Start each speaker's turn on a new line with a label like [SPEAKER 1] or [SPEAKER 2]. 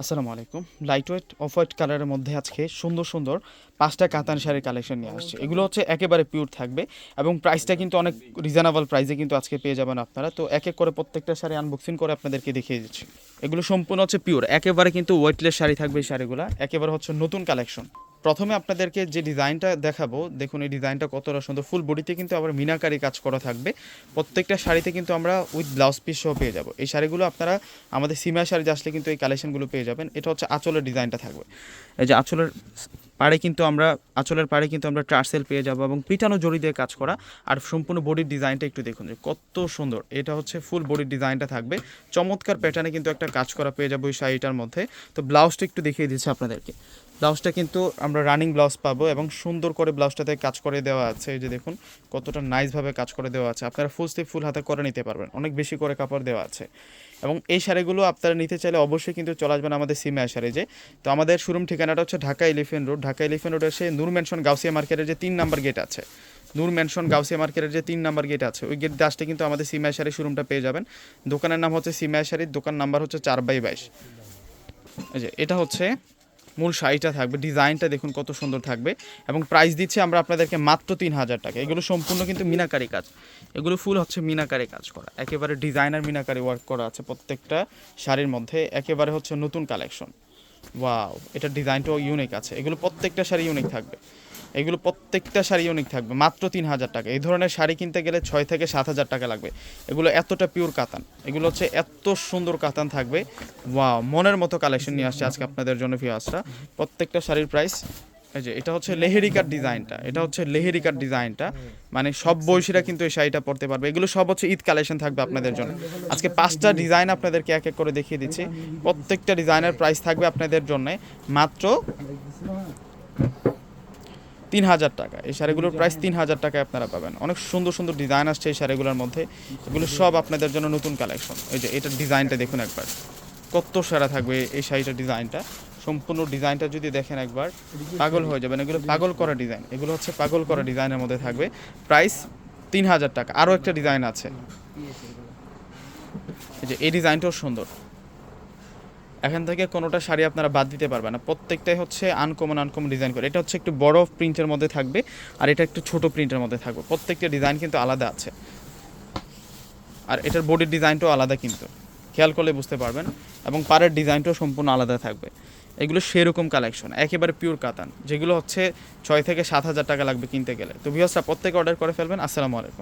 [SPEAKER 1] আসসালামু আলাইকুম। Light weight off white কালারের মধ্যে আজকে সুন্দর সুন্দর পাঁচটা কাতান শাড়ির কালেকশন নিয়ে আসছে। এগুলো হচ্ছে একেবারে পিওর থাকবে এবং প্রাইসটা কিন্তু অনেক রিজনেবল প্রাইসে কিন্তু আজকে পেয়ে যাবেন আপনারা। তো এক এক করে প্রত্যেকটা শাড়ি আনবক্সিং করে আপনাদেরকে দেখিয়ে দিচ্ছি। এগুলো সম্পূর্ণ হচ্ছে পিওর একেবারে কিন্তু ওয়েটলেস শাড়ি থাকবে এই শাড়িগুলো। একেবারে হচ্ছে নতুন কালেকশন প্রথমে আপনাদেরকে যে ডিজাইনটা দেখাবো, দেখুন এই ডিজাইনটা কতটা সুন্দর। ফুল বডিতে কিন্তু আবার মিনাকারি কাজ করা থাকবে। প্রত্যেকটা শাড়িতে কিন্তু আমরা উইথ ব্লাউজ পিস সহ পেয়ে যাব। এই শাড়িগুলো আপনারা আমাদের সিমিয়া শাড়ি আসলে কিন্তু এই কালেকশনগুলো পেয়ে যাবেন। এটা হচ্ছে আঁচলের ডিজাইনটা থাকবে। এই যে আঁচলের পাড়ে কিন্তু আমরা, আঁচলের পাড়ে কিন্তু আমরা ট্রার্সেল পেয়ে যাব এবং পিটানো জড়ি দিয়ে কাজ করা। আর সম্পূর্ণ বডির ডিজাইনটা একটু দেখুন যে কত সুন্দর। এটা হচ্ছে ফুল বডির ডিজাইনটা থাকবে। চমৎকার প্যাটার্নে কিন্তু একটা কাজ করা পেয়ে যাব এই শাড়িটার মধ্যে। তো ব্লাউজটা একটু দেখিয়ে দিচ্ছে আপনাদেরকে। ব্লাউজটা কিন্তু আমরা রানিং ব্লাউজ পাবো এবং সুন্দর করে ব্লাউজটাতে কাজ করে দেওয়া আছে। এই যে দেখুন, কতটা নাইসভাবে কাজ করে দেওয়া আছে। আপনারা ফুল স্লিভ ফুল হাতে করে নিতে পারবেন। অনেক বেশি করে কাপড় দেওয়া আছে। এবং এই শাড়িগুলো আপনারা নিতে চাইলে অবশ্যই কিন্তু চলে আসবেন আমাদের সিমে শাড়ি যে। তো আমাদের শোরুম ঠিকানাটা হচ্ছে Dhaka elephant road Dhaka elephant road এসে নূর মেনশন গাউসিয়া মার্কেটের যে তিন নাম্বার গেট আছে। নূর মেনশন গাউসিয়া মার্কেটের যে তিন নাম্বার গেট আছে। ওই গেট আসতে কিন্তু আমাদের সিমা শাড়ি শোরুমটা পেয়ে যাবেন। দোকানের নাম হচ্ছে সিমা শাড়ির দোকান নাম্বার হচ্ছে চার বাই বাইশ। এই যে, এটা হচ্ছে মূল শাড়িটা থাকবে, ডিজাইনটা দেখুন কত সুন্দর থাকবে। এবং প্রাইস দিচ্ছে আমরা আপনাদেরকে মাত্র তিন হাজার টাকা। এগুলো সম্পূর্ণ কিন্তু মিনাকারি কাজ। এগুলো ফুল হচ্ছে মিনাকারি কাজ করা। একেবারে ডিজাইনার মিনাকারি ওয়ার্ক করা আছে প্রত্যেকটা শাড়ির মধ্যে। একেবারে হচ্ছে নতুন কালেকশন ওয়াও এটার ডিজাইনটাও ইউনিক আছে। এগুলো প্রত্যেকটা শাড়ি ইউনিক থাকবে। এগুলো প্রত্যেকটা শাড়ি ইউনিক থাকবে, মাত্র তিন হাজার টাকা। এই ধরনের শাড়ি কিনতে গেলে ছয় থেকে সাত হাজার টাকা লাগবে। এগুলো এতটা পিওর কাতান। এগুলো হচ্ছে এত সুন্দর কাতান থাকবে। ওয়াও মনের মতো কালেকশন নিয়ে আসছে আজকে আপনাদের জন্য ভিউয়ার্সরা প্রত্যেকটা শাড়ির প্রাইস এই যে, এটা হচ্ছে লেহেরিকার ডিজাইনটা। এটা হচ্ছে লেহেরিকার ডিজাইনটা। মানে সব বয়সীরা কিন্তু এই শাড়িটা পরতে পারবে। এগুলো সব হচ্ছে ঈদ কালেকশন থাকবে আপনাদের জন্য। আজকে পাঁচটা ডিজাইন আপনাদেরকে এক এক করে দেখিয়ে দিচ্ছি। প্রত্যেকটা ডিজাইনের প্রাইস থাকবে আপনাদের জন্য। মাত্র তিন হাজার টাকা। এই শাড়িগুলোর প্রাইস তিন হাজার টাকায় আপনারা পাবেন। অনেক সুন্দর সুন্দর ডিজাইন আসছে এই শাড়িগুলোর মধ্যে। এগুলো সব আপনাদের জন্য নতুন কালেকশন এই যে এটার ডিজাইনটা দেখুন একবার। কত সারা থাকবে এই শাড়িটার ডিজাইনটা সম্পূর্ণ ডিজাইনটা যদি দেখেন একবার পাগল হয়ে যাবেন। এগুলো পাগল করা ডিজাইন এগুলো হচ্ছে পাগল করা ডিজাইনের মধ্যে থাকবে। প্রাইস তিন হাজার টাকা। আরও একটা ডিজাইন আছে। এই যে এই ডিজাইনটাও সুন্দর। এখান থেকে কোনোটা শাড়ি আপনারা বাদ দিতে পারবেন না। প্রত্যেকটাই হচ্ছে আনকমন আনকমন ডিজাইন করে। এটা হচ্ছে একটু বড় প্রিন্টের মধ্যে থাকবে, আর এটা একটু ছোট প্রিন্টের মধ্যে থাকবে। প্রত্যেকটা ডিজাইন কিন্তু আলাদা আছে। আর এটার বডির ডিজাইনটাও আলাদা কিন্তু। খেয়াল করলে বুঝতে পারবেন। এবং পাড়ের ডিজাইনটাও সম্পূর্ণ আলাদা থাকবে। এগুলো সেরকম কালেকশন একেবারে পিওর কাতান যেগুলো হচ্ছে ছয় থেকে সাত হাজার টাকা লাগবে কিনতে গেলে। তো ভিউসরা প্রত্যেকে অর্ডার করে ফেলবেন। আসসালামু আলাইকুম।